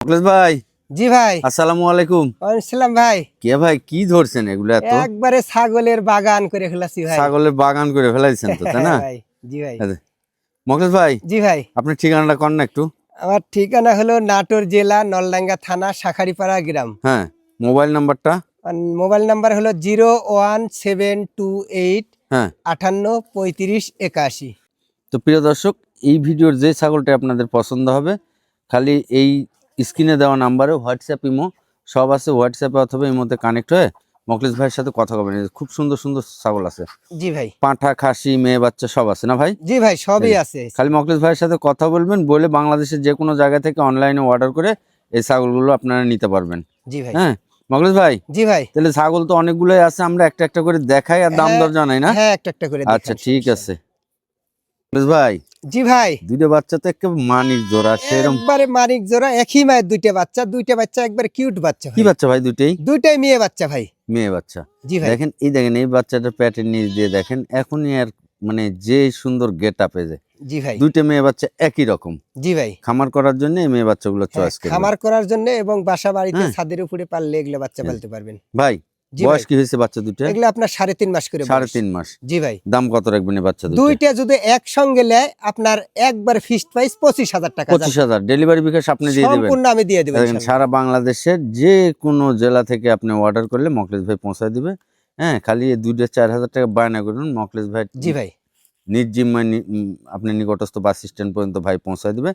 মুকলেশ ভাই। জি ভাই। আসসালামু আলাইকুম। ওয়ালাইকুম ভাই। কে ভাই কি ধরছেন এগুলো এত? একবারে ছাগলের বাগান করে ফেলাছি ভাই। ছাগলের বাগান করে ফেলাইছেন তো তাই না? হ্যাঁ ভাই জি ভাই। মুকলেশ ভাই জি ভাই। আপনার ঠিকানাটা কর না একটু? আমার ঠিকানা হলো নাটোর জেলা নলডাঙ্গা থানা শাখারিপাড়া গ্রাম। হ্যাঁ মোবাইল নাম্বারটা? আর মোবাইল নাম্বার হলো zero one seven two eight হ্যাঁ। আটান্ন পঁয়ত্রিশ একাশি। তো প্রিয় দর্শক এই ভিডিওর যে ছাগলটা আপনাদের পছন্দ হবে খালি এই স্ক্রিনে দেওয়া নাম্বারে হোয়াটসঅ্যাপ ইমো সব আছে। হোয়াটসঅ্যাপে অথবা ইমোতে কানেক্ট হয়ে মকলেশ ভাইয়ের সাথে কথা বলবেন। খুব সুন্দর সুন্দর ছাগল আছে। জি ভাই। পাঁঠা খাসি মেয়ে বাচ্চা সব আছে না ভাই? জি ভাই সবই আছে। খালি মকলেশ ভাইয়ের সাথে কথা বলবেন বলে বাংলাদেশের যে কোনো জায়গা থেকে অনলাইনে অর্ডার করে এই ছাগলগুলো আপনারা নিতে পারবেন। জি ভাই। হ্যাঁ মকলেশ ভাই? জি ভাই। তাহলে ছাগল তো অনেকগুলোই আছে আমরা একটা একটা করে দেখাই আর দাম হ্যাঁ, দর জানাই না? হ্যাঁ একটা একটা করে আচ্ছা ঠিক আছে। মকলেশ ভাই। জি ভাই। দুইটা বাচ্চা তো একে মানিক জোড়া সেরকম একবারে মানিক জোড়া একই মায়ের দুইটা বাচ্চা দুইটা বাচ্চা একবারে কিউট বাচ্চা কি বাচ্চা ভাই দুইটাই? দুইটাই মেয়ে বাচ্চা ভাই। মেয়ে বাচ্চা। জি ভাই। দেখেন এই দেখেন এই বাচ্চাটা প্যাটের নিচ দিয়ে দেখেন এখনই আর মানে যে সুন্দর গেট আপে যে। জি ভাই। দুইটা মেয়ে বাচ্চা একই রকম। জি ভাই। খামার করার জন্য মেয়ে বাচ্চাগুলো হ্যাঁ, চয়েস করে খামার করার জন্য এবং বাসা বাড়িতে হ্যাঁ। ছাদের উপরে পারলে এগুলো বাচ্চা হ্যাঁ। পালতে পারবেন। ভাই বয়স কি হয়েছে বাচ্চা দুইটা? এগুলো আপনার সাড়ে তিন মাস করে সাড়ে তিন মাস। জি ভাই। দাম কত রাখবেন বাচ্চা দুইটা? যদি একসঙ্গে নেয় আপনার একবার ফিক্সড প্রাইস পঁচিশ হাজার টাকা পঁচিশ হাজার। ডেলিভারি বিকাশ আপনি দিয়ে দেবেন। সম্পূর্ণ আমি দিয়ে দেবো দেখেন সারা বাংলাদেশের যে কোনো জেলা থেকে আপনি অর্ডার করলে মকলেশ ভাই পৌঁছায় দিবে। হ্যাঁ খালি দুইটা চার হাজার টাকা বায়না করুন মকলেশ ভাই জি ভাই। নিজ জিম্মায় নি- উম, আপনি নিকটস্থ বাস স্ট্যান্ড পর্যন্ত ভাই পৌঁছায় দিবে।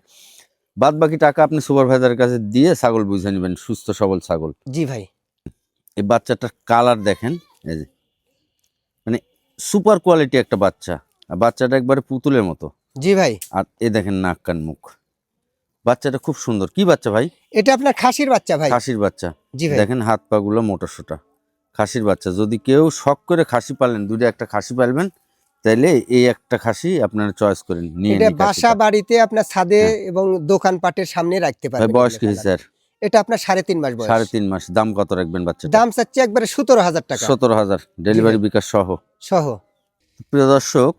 বাদ বাকি টাকা আপনি সুপারভাইজারের কাছে দিয়ে ছাগল বুঝে নেবেন সুস্থ সবল ছাগল। জি ভাই। এই বাচ্চাটার কালার দেখেন এই যে। মানে সুপার কোয়ালিটি একটা বাচ্চা। আর বাচ্চাটা একবারে পুতুলের মতো। জি ভাই। আর এ দেখেন নাক কান মুখ। বাচ্চাটা খুব সুন্দর। কি বাচ্চা ভাই? এটা আপনার খাসির বাচ্চা ভাই। খাসির বাচ্চা। জি ভাই। দেখেন হাত পা গুলো মোটা সোটা খাসির বাচ্চা। যদি কেউ শখ করে খাসি পালেন দুটো একটা খাসি পালবেন তাহলে এই একটা খাসি আপনারা চয়েস করেন নিয়ে বাসা বাড়িতে আপনার ছাদে হ্যাঁ। এবং দোকানপাটের সামনে রাখতে ভাই পারবেন বয়স কি স্যার? এটা আপনার সাড়ে তিন মাস বয়স। সাড়ে তিন মাস। দাম কত রাখবেন বাচ্চা দাম চাচ্ছে একবারে সতেরো হাজার টাকা। সতেরো হাজার। ডেলিভারি বিকাশ সহ? সহ। প্রিয় দর্শক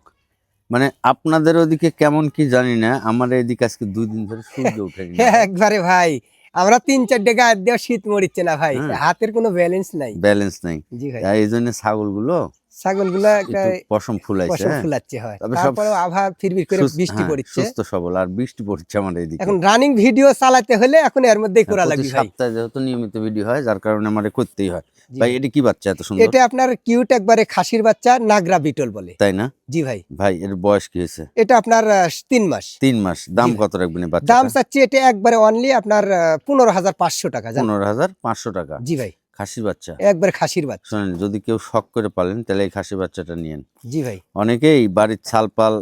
মানে আপনাদের ওদিকে কেমন কি জানি না আমার এদিকে আজকে দুই দিন ধরে সূর্য হ্যাঁ, একবারে ভাই আমরা তিন চারটে গায়ে দেওয়া শীত মরিচ্ছে না ভাই। হ্যাঁ। হাতের কোনো ব্যালেন্স নাই। ব্যালেন্স নাই। এই জন্য ছাগলগুলো ছাগলগুলো পশম ফুলাইছে হ্যাঁ? ফুলাচ্ছে হয়। তারপরে আবহাওয়া ফিরবির করে বৃষ্টি হ্যাঁ, পড়ছে। সুস্থ সবল আর বৃষ্টি পড়ছে আমার এইদিকে এখন রানিং ভিডিও চালাতে হলে এখন এর মধ্যেই করা হ্যাঁ, লাগবে ভাই। সপ্তাহে যেহেতু নিয়মিত ভিডিও হয় যার কারণে আমার করতেই হয়। ভাই। এটা কি বাচ্চা এত সুন্দর? এটা আপনার কিউট একবারে খাসির বাচ্চা নাগরা বিটল বলে। তাই না? জি ভাই। ভাই এর বয়স কি হয়েছে? এটা আপনার তিন মাস। তিন মাস। দাম কত রাখবেন দাম চাচ্ছি এটা একবারে অনলি আপনার পনেরো হাজার পাঁচশো টাকা পনেরো হাজার পাঁচশো টাকা। জি ভাই। খাসি বাচ্চা। একবারে খাসির বাচ্চা। শোনেন যদি কেউ শখ করে পালেন তাহলে এই খাসি বাচ্চাটা নিয়েন। জি ভাই। অনেকেই বাড়ির ছালপাল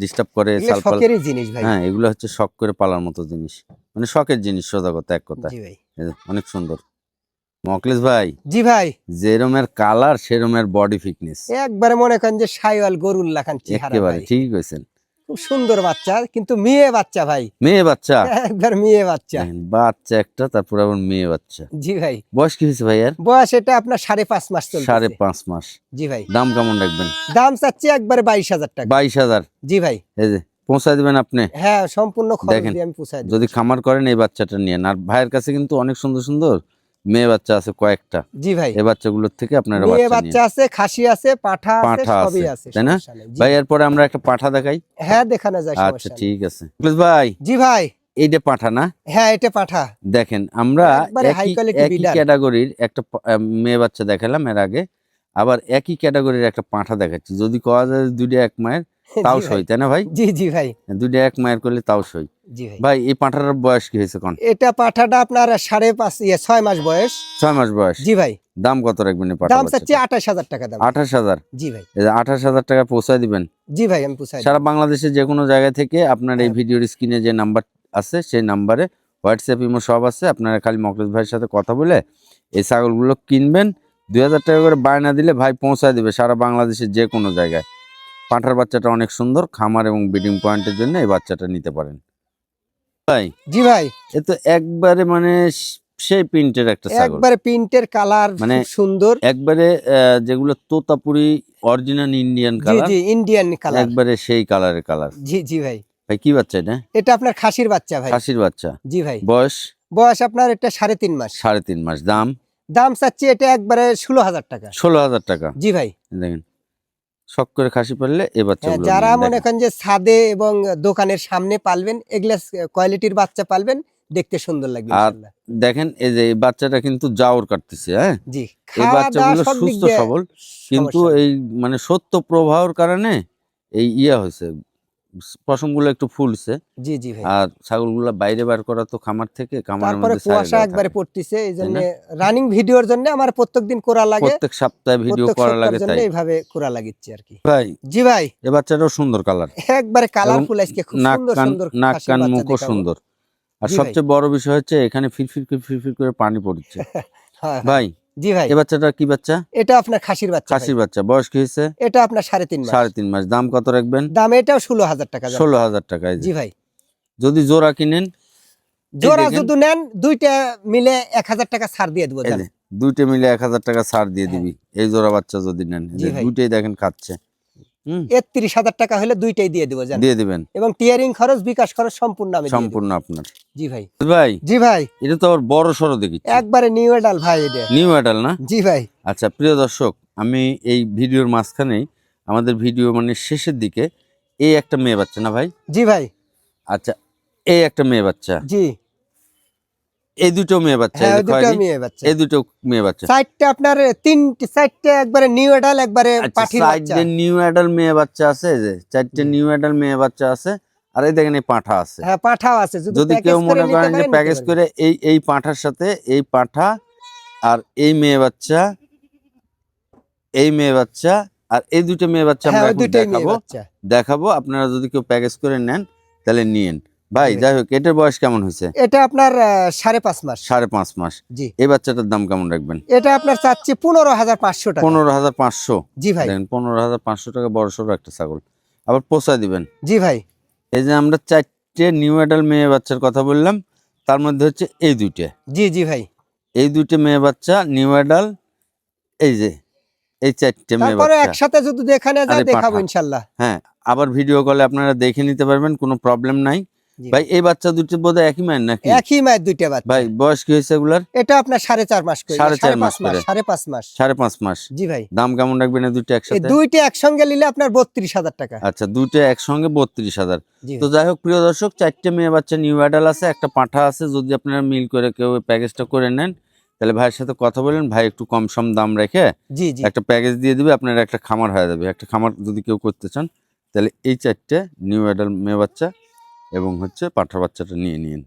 ডিস্টার্ব করে ছালপাল জিনিস ভাই। হ্যাঁ এগুলো হচ্ছে শখ করে পালার মতো জিনিস। মানে শখের জিনিস সোজা কথা এক কথা। জি ভাই। অনেক সুন্দর। মকলেশ ভাই। জি ভাই। যেরমের কালার সেরমের বডি ফিটনেস একবারে মনে করেন যে সাইওয়াল গরুর লাখান চেহারা একেবারে। ঠিকই কইছেন খুব সুন্দর বাচ্চা কিন্তু মেয়ে বাচ্চা ভাই। মেয়ে বাচ্চা? একবার মেয়ে বাচ্চা। বাচ্চা একটা তারপর আবার মেয়ে বাচ্চা। জি ভাই। বয়স কি হয়েছে ভাই আর বয়স এটা আপনার সাড়ে পাঁচ মাস চলছে সাড়ে পাঁচ মাস। জি ভাই। দাম কেমন রাখবেন? দাম চাচ্ছি একবারে বাইশ হাজার টাকা। বাইশ হাজার? জি ভাই। এই যে পৌঁছায় দিবেন আপনি? হ্যাঁ সম্পূর্ণ খরচ দেখেন, যদি খামার করেন এই বাচ্চাটা নিয়ে। আর ভাইয়ের কাছে কিন্তু অনেক সুন্দর সুন্দর মেয়ে বাচ্চা আছে কয়েকটা। জি ভাই। এই বাচ্চাগুলোর থেকে আপনারা মেয়ে বাচ্চা আছে খাসি আছে পাঠা আছে পাঁঠা সবই আছে, তাই না? ভাই এরপরে আমরা একটা পাঠা দেখাই। হ্যাঁ দেখানো যায় আচ্ছা ঠিক আছে। ভাই জি ভাই। এইটা পাঠা না? হ্যাঁ এটা পাঠা। দেখেন আমরা একই। ক্যাটাগরির একটা মেয়ে বাচ্চা দেখালাম এর আগে। আবার একই ক্যাটাগরির একটা পাঁঠা দেখাচ্ছি। যদি কওয়া যায় দুইটা এক মায়ের তাও সই তাই না ভাই? জি জি ভাই। দুইটা এক মায়ের করলে তাও সই। জি ভাই। ভাই এই পাঁঠার বয়স কি হয়েছে কোন? এটা পাঠাটা আপনার সাড়ে পাঁচ ইয়ে ছয় মাস বয়স। ছয় মাস বয়স? জি ভাই। দাম কত রাখবেন দাম চাচ্ছি আঠাশ হাজার টাকা দাম। আঠাশ হাজার? জি ভাই। আঠাশ হাজার টাকা পৌঁছায় দিবেন? জি ভাই আমি পোষাই সারা বাংলাদেশের যে কোনো জায়গা থেকে আপনার এই হ্যাঁ। ভিডিওর স্ক্রিনে যে নাম্বার আছে সেই নাম্বারে হোয়াটসঅ্যাপ ইমো সব আছে। আপনারা খালি মকলেশ ভাইয়ের সাথে কথা বলে এই ছাগলগুলো কিনবেন। দুই হাজার টাকা করে বায়না দিলে ভাই পৌঁছায় দিবে সারা বাংলাদেশের যে কোনো জায়গায়। পাঁঠার বাচ্চাটা অনেক সুন্দর খামার এবং ব্রিডিং পয়েন্টের জন্য এই বাচ্চাটা নিতে পারেন। ভাই জি ভাই। এ তো একবারে মানে সেই প্রিন্টের একটা একবারে প্রিন্টের কালার মানে সুন্দর। একবারে যেগুলো তোতাপুরি অরিজিনাল ইন্ডিয়ান কালার জি ইন্ডিয়ান কালার একবারে সেই কালারের কালার জি জি ভাই। ভাই কি বাচ্চা এটা? এটা আপনার খাসির বাচ্চা ভাই। খাসির বাচ্চা। জি ভাই। বয়স? বয়স আপনার এটা সাড়ে তিন মাস। সাড়ে তিন মাস। দাম? দাম চাচ্ছি এটা একবারে ষোলো হাজার টাকা। ষোলো হাজার টাকা। জি ভাই। দেখেন শখ করে খাসি পারলে এ বাচ্চা হ্যাঁ, যারা মনে করেন যে ছাদে এবং দোকানের সামনে পালবেন এগুলা কোয়ালিটির বাচ্চা পালবেন দেখতে সুন্দর লাগবে আর দেখেন এই যে এই বাচ্চাটা কিন্তু জাওর কাটতেছে হ্যাঁ? জি এই বাচ্চাগুলো সুস্থ সবল কিন্তু এই মানে সত্য প্রবাহর কারণে এই ইয়া হয়েছে পশমগুলো একটু ফুলছে। জি জি ভাই। আর ছাগলগুলো বাইরে বার করা তো খামার থেকে খামারের তারপরে কুয়াশা একবারে পড়তিছে এই জন্য রানিং ভিডিওর জন্য আমার প্রত্যেকদিন করা লাগে। প্রত্যেক সপ্তাহে ভিডিও করা লাগে তাই। এইভাবে করা লাগিচ্ছে আর কি। ভাই জি ভাই। এ বাচ্চাটাও সুন্দর কালার একবারে কালারফুল আজকে খুব সুন্দর সুন্দর নাক কান মুখও সুন্দর। আর সবচেয়ে বড় বিষয় হচ্ছে এখানে ফিরফির করে ফিরফির করে পানি পড়ছে। ভাই জি ভাই। এ বাচ্চাটা কি বাচ্চা? এটা আপনার খাসির বাচ্চা খাসির বাচ্চা। বয়স কি হয়েছে? এটা আপনার সাড়ে তিন মাস। সাড়ে তিন মাস। দাম কত রাখবেন? দাম এটাও ষোলো হাজার টাকা ষোলো হাজার টাকা এই যে। জি ভাই। যদি জোড়া কিনেন জোড়া দেখেন। যদি নেন দুইটা মিলে এক হাজার টাকা ছাড় দিয়ে দেবো এই জান। দুইটা মিলে এক হাজার টাকা ছাড় দিয়ে হ্যাঁ। দিবি। এই জোড়া বাচ্চা যদি নেন। এই জি যে ভাই। দুইটাই দেখেন খাচ্ছে। একত্রিশ হাজার টাকা হলে দুইটাই দিয়ে দেবো দিয়ে দিবেন। এবং টিয়ারিং খরচ বিকাশ খরচ সম্পূর্ণ আমি সম্পূর্ণ আপনার। জি ভাই। ভাই। জি ভাই। এটা তো আবার বড় সড়ো দেখি একবারে নিউ এডাল ভাই এটা। নিউ অ্যাডাল না? জি ভাই। আচ্ছা প্রিয় দর্শক আমি এই ভিডিওর মাঝখানেই আমাদের ভিডিও মানে শেষের দিকে এই একটা মেয়ে বাচ্চা না ভাই? জি ভাই। আচ্ছা এই একটা মেয়ে বাচ্চা। জি। এই দুটো মেয়ে বাচ্চা হ্যাঁ এই দুটো মেয়ে বাচ্চা। এই দুটো মেয়ে বাচ্চা। চারটে আপনার তিনটে চারটে একবারে নিউ এডাল একবারে আচ্ছা পাঠির বাচ্চা। সাইডে নিউ অ্যাডাল মেয়ে বাচ্চা আছে যে চারটে নিউ অ্যাডাল মেয়ে বাচ্চা আছে আর এই দেখেন এই পাঁঠা আছে। হ্যাঁ পাঠাও আছে যদি কেউ মনে করেন যে প্যাকেজ করে এই এই পাঁঠার সাথে এই পাঁঠা আর এই মেয়ে বাচ্চা এই মেয়ে বাচ্চা আর এই দুটো মেয়ে বাচ্চা হ্যাঁ আমরা মেয়ে দেখাবো। দেখাবো আপনারা যদি কেউ প্যাকেজ করে নেন তাহলে নিয়েন। ভাই যাই হোক এটার বয়স কেমন হয়েছে? এটা আপনার সাড়ে পাঁচ মাস। সাড়ে পাঁচ মাস। জি। এই বাচ্চাটার দাম কেমন রাখবেন? এটা আপনার চাচ্ছি পনেরো হাজার পাঁচশো টাকা। পনেরো হাজার পাঁচশো? জি ভাই। পনেরো হাজার পাঁচশো টাকা বড় সড়ো একটা ছাগল। আবার পোষায় দিবেন। জি ভাই। এই যে আমরা চারটে নিউ অ্যাডাল মেয়ে বাচ্চার কথা বললাম তার মধ্যে হচ্ছে এই দুইটা। জি জি ভাই। এই দুইটা মেয়ে বাচ্চা নিউ অ্যাডাল এই যে এই চারটে মেয়ে বাচ্চা। একসাথে যদি দেখানো যায় দেখাবো পাঠা। ইনশাল্লাহ। হ্যাঁ আবার ভিডিও কলে আপনারা দেখে নিতে পারবেন কোনো প্রবলেম নাই। ভাই এই বাচ্চা দুটি বোধহয় একই মায়ের নাকি? একই মায়ের দুইটা বাচ্চা। ভাই বয়স কি হয়েছে এগুলার? এটা আপনার সাড়ে চার মাস করে। সাড়ে চার মাস করে। সাড়ে পাঁচ মাস। সাড়ে পাঁচ মাস। জি ভাই। দাম কেমন রাখবেন দুইটা একসাথে? দুইটা একসঙ্গে নিলে আপনার বত্রিশ হাজার টাকা। আচ্ছা দুইটা একসঙ্গে বত্রিশ হাজার। তো যাই হোক প্রিয় দর্শক চারটে মেয়ে বাচ্চা নিউ অ্যাডাল আছে একটা পাঁঠা আছে। যদি আপনারা মিল করে কেউ প্যাকেজটা করে নেন তাহলে ভাইয়ের সাথে কথা বলেন ভাই একটু কম সম দাম রেখে একটা প্যাকেজ দিয়ে দিবে আপনার একটা খামার হয়ে যাবে। একটা খামার যদি কেউ করতে চান তাহলে এই চারটে নিউ অ্যাডাল মেয়ে বাচ্চা এবং হচ্ছে পাঠা বাচ্চাটা নিয়ে নিন।